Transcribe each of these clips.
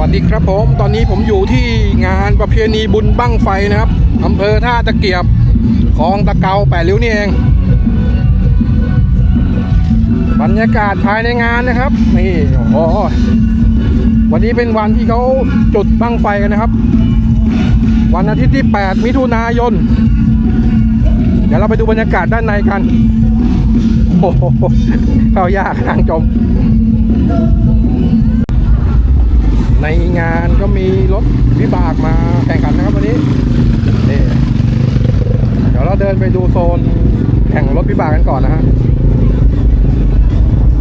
วัสดีครับผม ตอนนี้ผมอยู่ที่งานประเพณีบุญบั้งไฟนะครับอำเภอท่าตะเกียบคลองตะเกาแปดริ้วนี่เอง บรรยากาศภายในงานนะครับนี่โอ้วันนี้เป็นวันที่เขาจุดบั้งไฟกันนะครับ วันอาทิตย์ที่ 8 มิถุนายน เดี๋ยวเราไปดูบรรยากาศด้านในกัน โอ้โหเข้ายากทางจม ในงานก็มีรถวิบากมาแข่งขันนะครับวันนี้นี่เดี๋ยวเราเดินไปดูโซนแข่งรถวิบากกันก่อนนะฮะ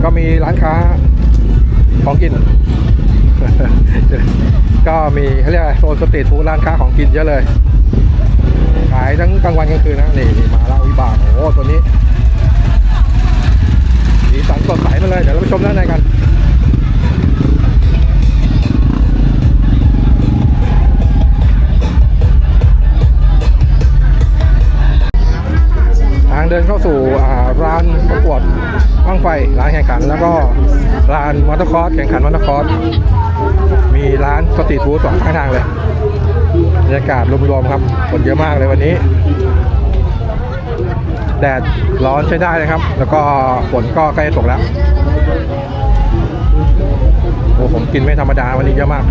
ก็มีร้านค้าของกิน ก็มีเขาเรียกอะไรโซนสตรีทฟู้ดร้านค้าของกินเยอะเลย ขายทั้งกลางวันกลางคืนนะนี่ คนเยอะมากเลยวันนี้ แดดร้อนใช้ได้นะครับ แล้วก็ฝนก็ใกล้จะตกแล้วโอ้ผมกินไม่ธรรมดาวันนี้เยอะมาก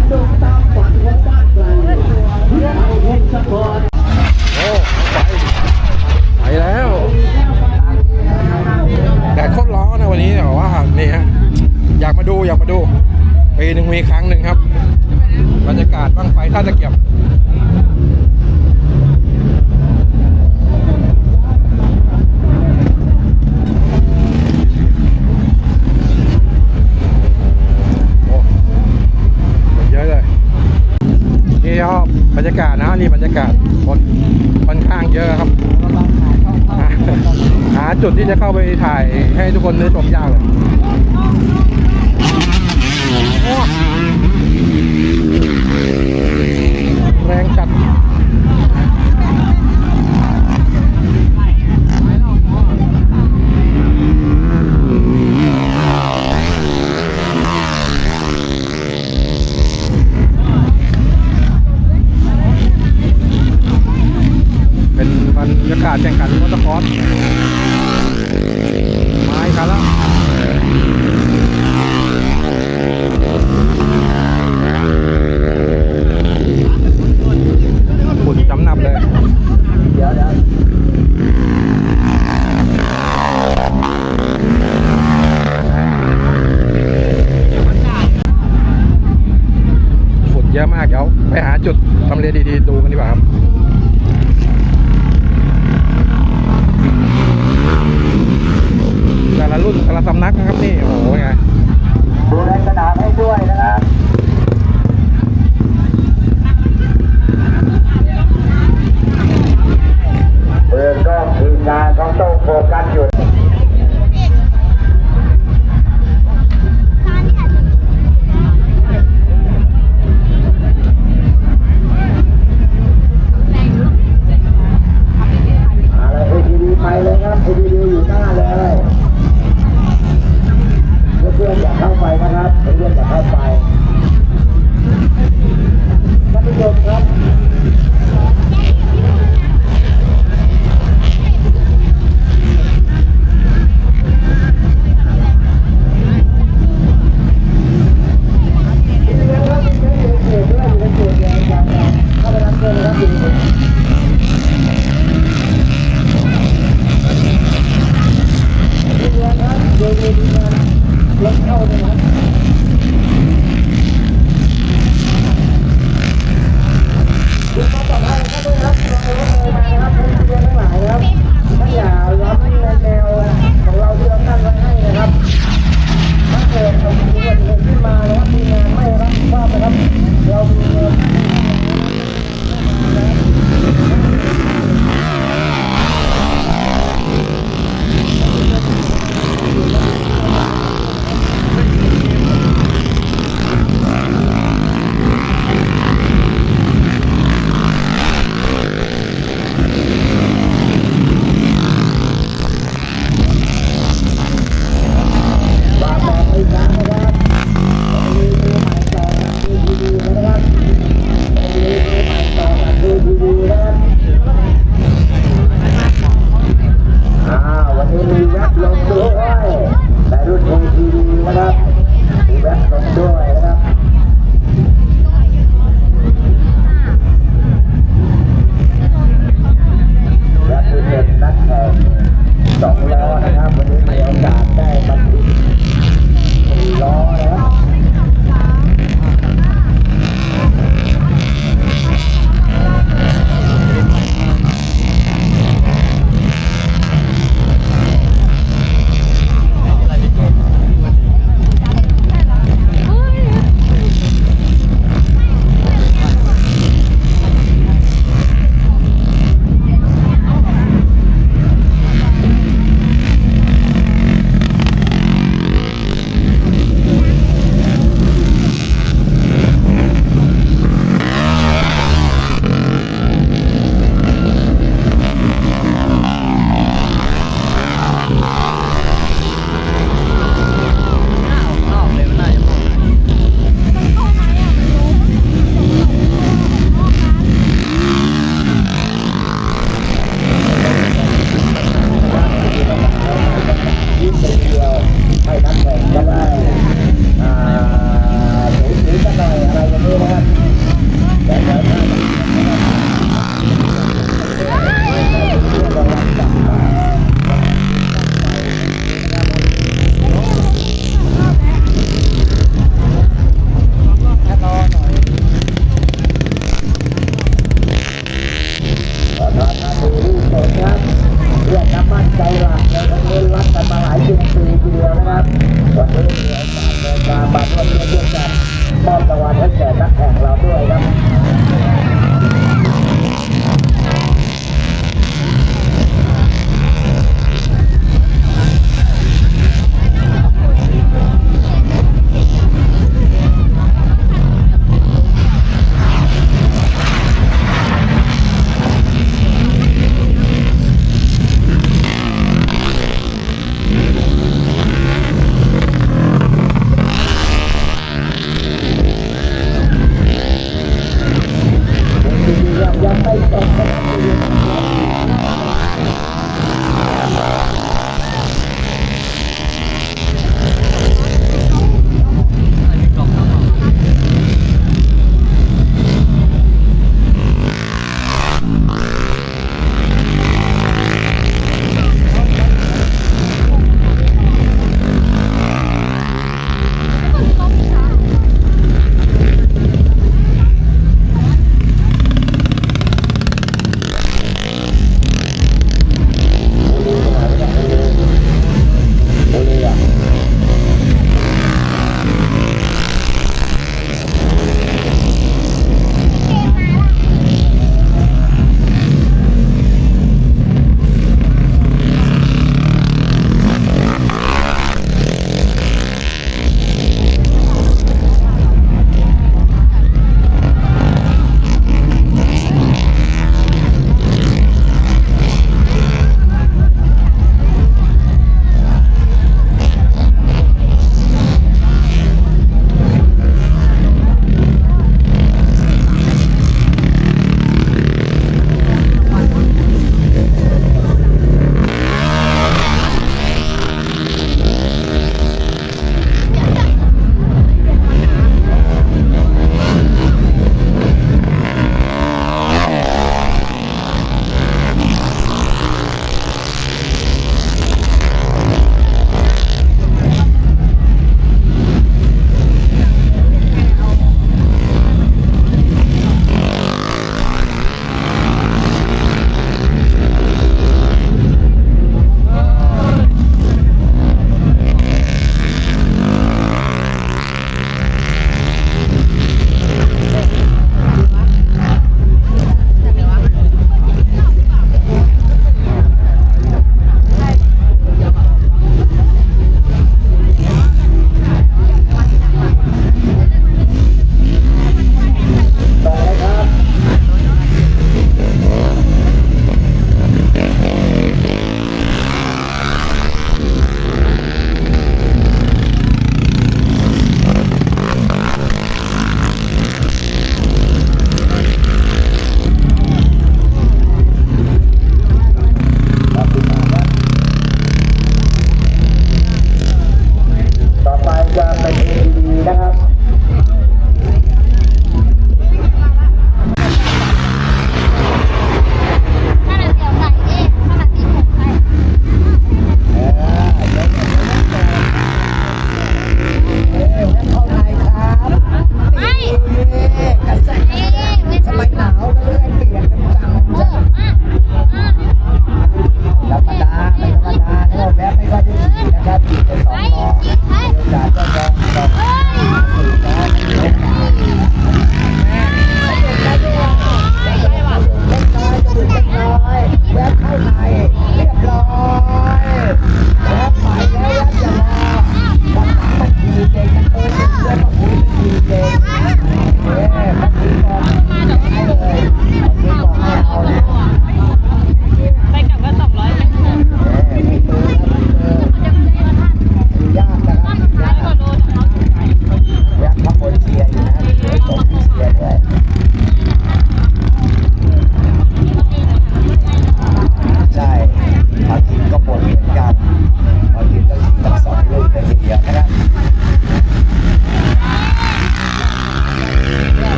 โอ้ไฟไปแล้วแดดโคตรร้อนนะวันนี้แต่ว่านี่ฮะอยากมาดูอยากมาดูปีหนึ่งมีครั้งหนึ่งครับ บรรยากาศบ้างไฟท่าตะเกียบ รรยากาศนะนี่บรรยากาศคนค่อนข้างเยอะครับ หาจุดที่จะเข้าไปถ่ายให้ทุกคนได้ชมยากเลยโอ้แรงจัดเป็นบรร ยากาศแข่งขันมอเตอร์คอร์สไม้กันแล้วฝุ่นจำนำเลย เดี๋ยวเดี๋ยวฝุ่นเยอะมากเดี๋ยวไปหาจุดทำเลดีๆดูกันดีกว่าครับ แต่ ละสำนักนะครับนี่โอ้โหไงดูในสนามให้ด้วยนะครับ Look how it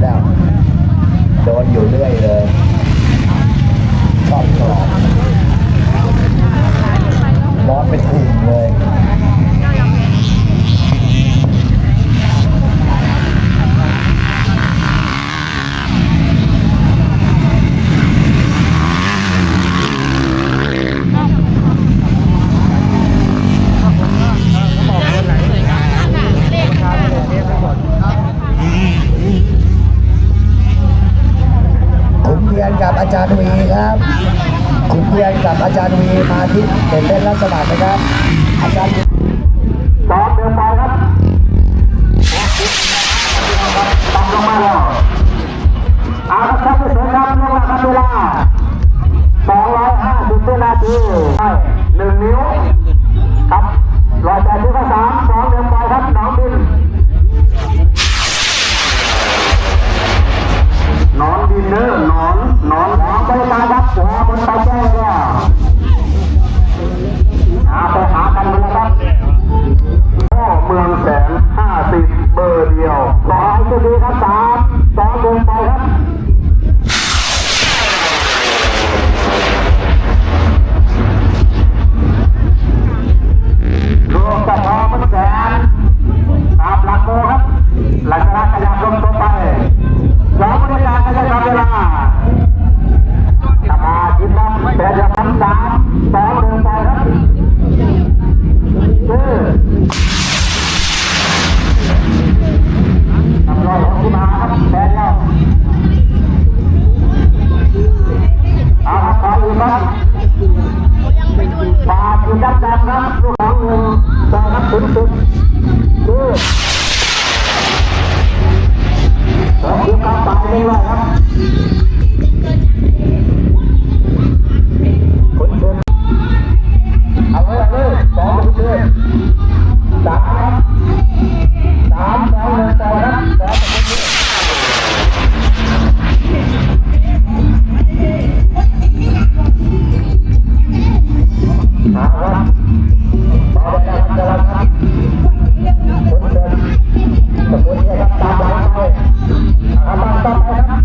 คุ Oh.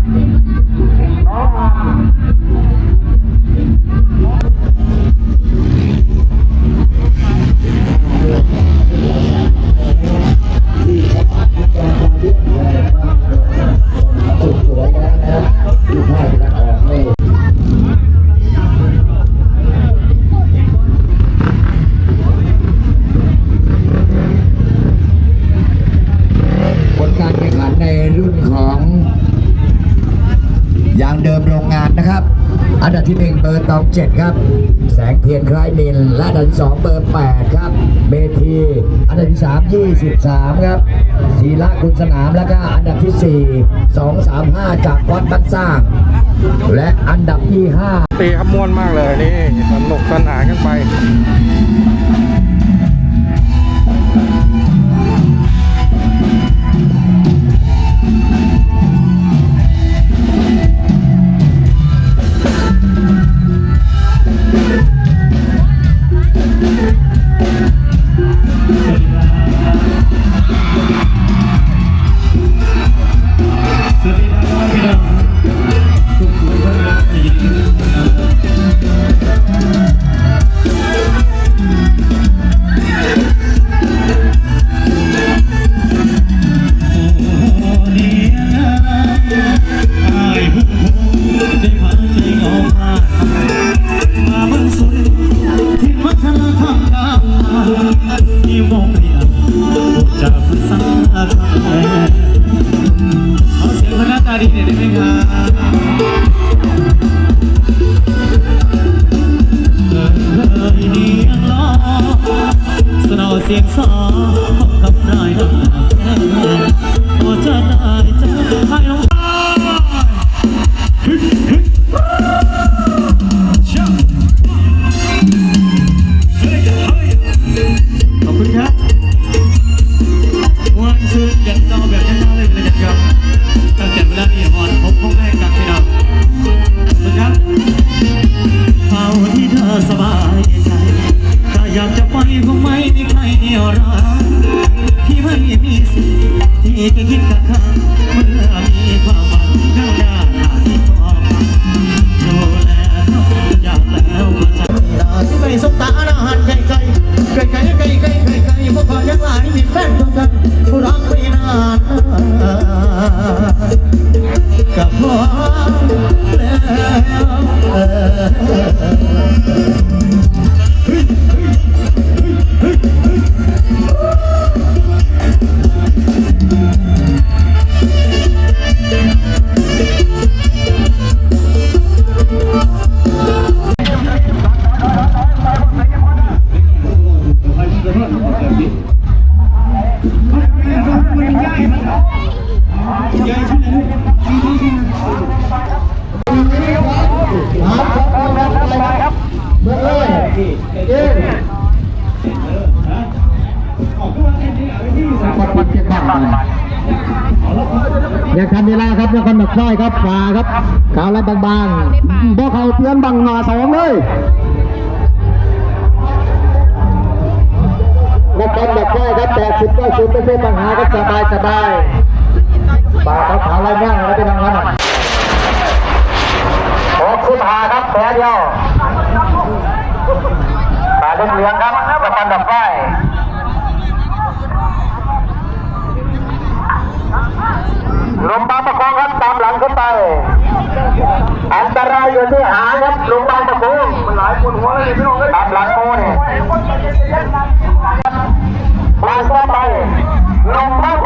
No. 7 ครับ แสงเทียนคล้ายนินและอันดับที่เบอร์ 8 ครับ เมที อันดับที่ 3 23 ครับศีละคุณสนามแล้วก็อันดับที่ 4 2 3 5 จากวัดบ้านสร้าง และอันดับที่ 5 ตีขรัม่วนมากเลยนี่สนุกสนานกัน วัลเชียงใหม่ยังทันเวลาครับนครหนักน้อยครับฝ่าครับขาวและบางๆพวกเขาเตือนบังหนาสองเลยนครหนักน้อยครับแปดสิบก็าสิบไม่ใช่ปัญหาก็สบายสบายฝ่าเขาขาวและบ้างแล้วเป็นรางวัลขอบคุณหาครับแพ้เดียวฝ่าเลี้ยงครับนครหนักน้อย ลมบางประกองครับตามหลังขึ้นไป อันตรายอยู่ที่หางครับลมบางประกองมันหลายคนหัวเลยพี่น้องตามหลังโม่เนี่ยมาเข้าไปลมบาง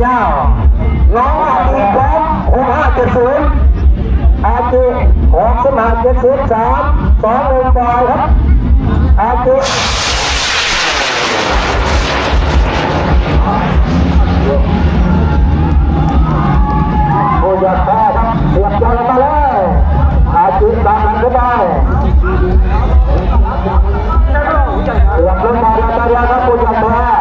เจ้าน้องอาดีแคมหกห้าเจ็ดศูนย์อาจีหกสมาเจ็ดศูนย์สามสองหนึ่งบอยครับอาจีโอ้ยแพ้รับเสียบจอลมาเลยอาจีตามนั้นก็ได้เสียบลงมาแล้วตาเดียครับโอ้ยแพ้